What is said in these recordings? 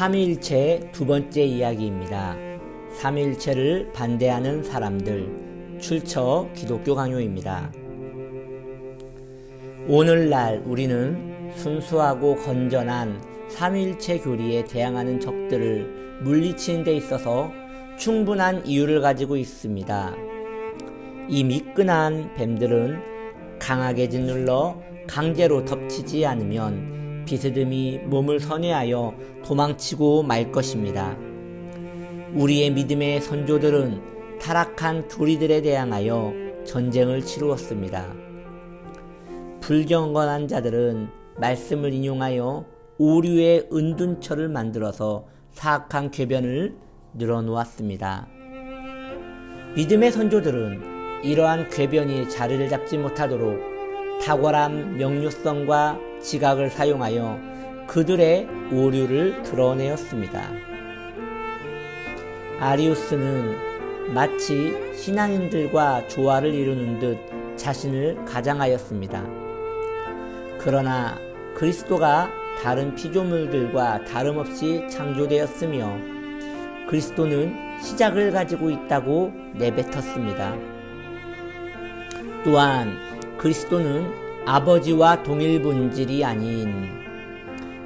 삼위일체 두 번째 이야기입니다. 삼위일체를 반대하는 사람들 출처 기독교 강요입니다. 오늘날 우리는 순수하고 건전한 삼위일체 교리에 대항하는 적들을 물리치는 데 있어서 충분한 이유를 가지고 있습니다. 이 미끈한 뱀들은 강하게 짓눌러 강제로 덮치지 않으면 비스듬히 몸을 선회하여 도망치고 말 것입니다. 우리의 믿음의 선조들은 타락한 교리들에 대항하여 전쟁을 치루었습니다. 불경건한 자들은 말씀을 인용하여 오류의 은둔처를 만들어서 사악한 궤변을 늘어놓았습니다. 믿음의 선조들은 이러한 궤변이 자리를 잡지 못하도록 탁월한 명료성과 지각을 사용하여 그들의 오류를 드러내었습니다. 아리우스는 마치 신앙인들과 조화를 이루는 듯 자신을 가장하였습니다. 그러나 그리스도가 다른 피조물들과 다름없이 창조되었으며 그리스도는 시작을 가지고 있다고 내뱉었습니다. 또한 그리스도는 아버지와 동일 본질이 아닌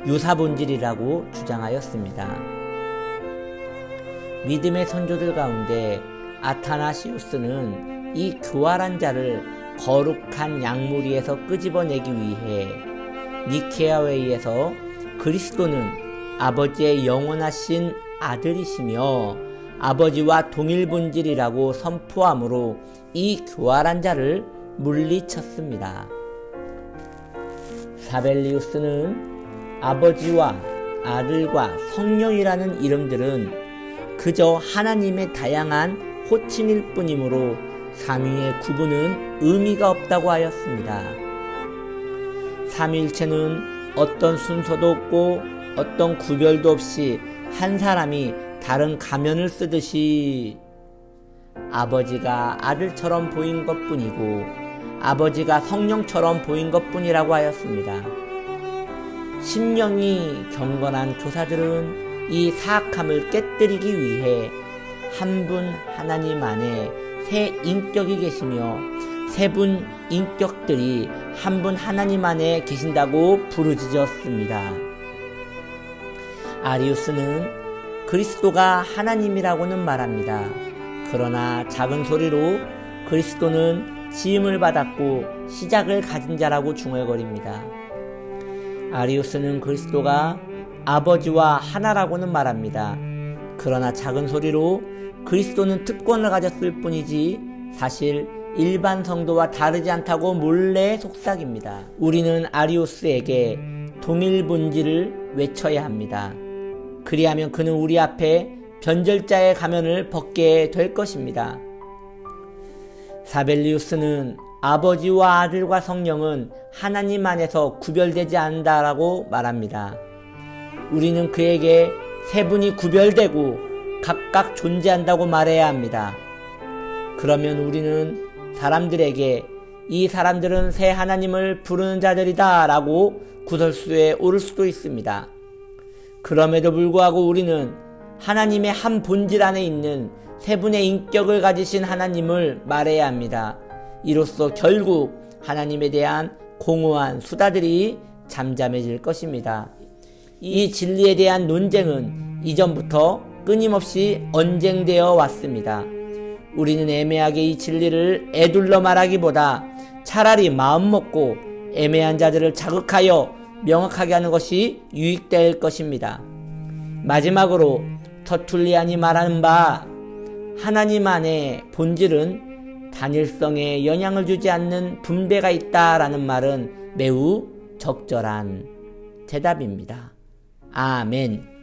유사 본질이라고 주장하였습니다. 믿음의 선조들 가운데 아타나시우스는 이 교활한 자를 거룩한 양무리에서 끄집어내기 위해 니케아 회의에서 그리스도는 아버지의 영원하신 아들이시며 아버지와 동일 본질이라고 선포함으로 이 교활한 자를 물리쳤습니다. 사벨리우스는 아버지와 아들과 성령이라는 이름들은 그저 하나님의 다양한 호칭일 뿐이므로 삼위의 구분은 의미가 없다고 하였습니다. 삼위일체는 어떤 순서도 없고 어떤 구별도 없이 한 사람이 다른 가면을 쓰듯이 아버지가 아들처럼 보인 것 뿐이고 아버지가 성령처럼 보인 것 뿐이라고 하였습니다. 심령이 경건한 교사들은 이 사악함을 깨뜨리기 위해 한 분 하나님 안에 세 인격이 계시며 세 분 인격들이 한 분 하나님 안에 계신다고 부르짖었습니다. 아리우스는 그리스도가 하나님이라고는 말합니다. 그러나 작은 소리로 그리스도는 지음을 받았고 시작을 가진 자라고 중얼거립니다. 아리우스는 그리스도가 아버지와 하나라고는 말합니다. 그러나 작은 소리로 그리스도는 특권을 가졌을 뿐이지 사실 일반 성도와 다르지 않다고 몰래 속삭입니다. 우리는 아리우스에게 동일 본질을 외쳐야 합니다. 그리하면 그는 우리 앞에 변절자의 가면을 벗게 될 것입니다. 사벨리우스는 아버지와 아들과 성령은 하나님 안에서 구별되지 않는다라고 말합니다. 우리는 그에게 세 분이 구별되고 각각 존재한다고 말해야 합니다. 그러면 우리는 사람들에게 이 사람들은 새 하나님을 부르는 자들이다 라고 구설수에 오를 수도 있습니다. 그럼에도 불구하고 우리는 하나님의 한 본질 안에 있는 세 분의 인격을 가지신 하나님을 말해야 합니다. 이로써 결국 하나님에 대한 공허한 수다들이 잠잠해질 것입니다. 이 진리에 대한 논쟁은 이전부터 끊임없이 언쟁되어 왔습니다. 우리는 애매하게 이 진리를 애둘러 말하기보다 차라리 마음먹고 애매한 자들을 자극하여 명확하게 하는 것이 유익될 것입니다. 마지막으로 터툴리안이 말하는 바 하나님 안에 본질은 단일성에 영향을 주지 않는 분배가 있다라는 말은 매우 적절한 대답입니다. 아멘.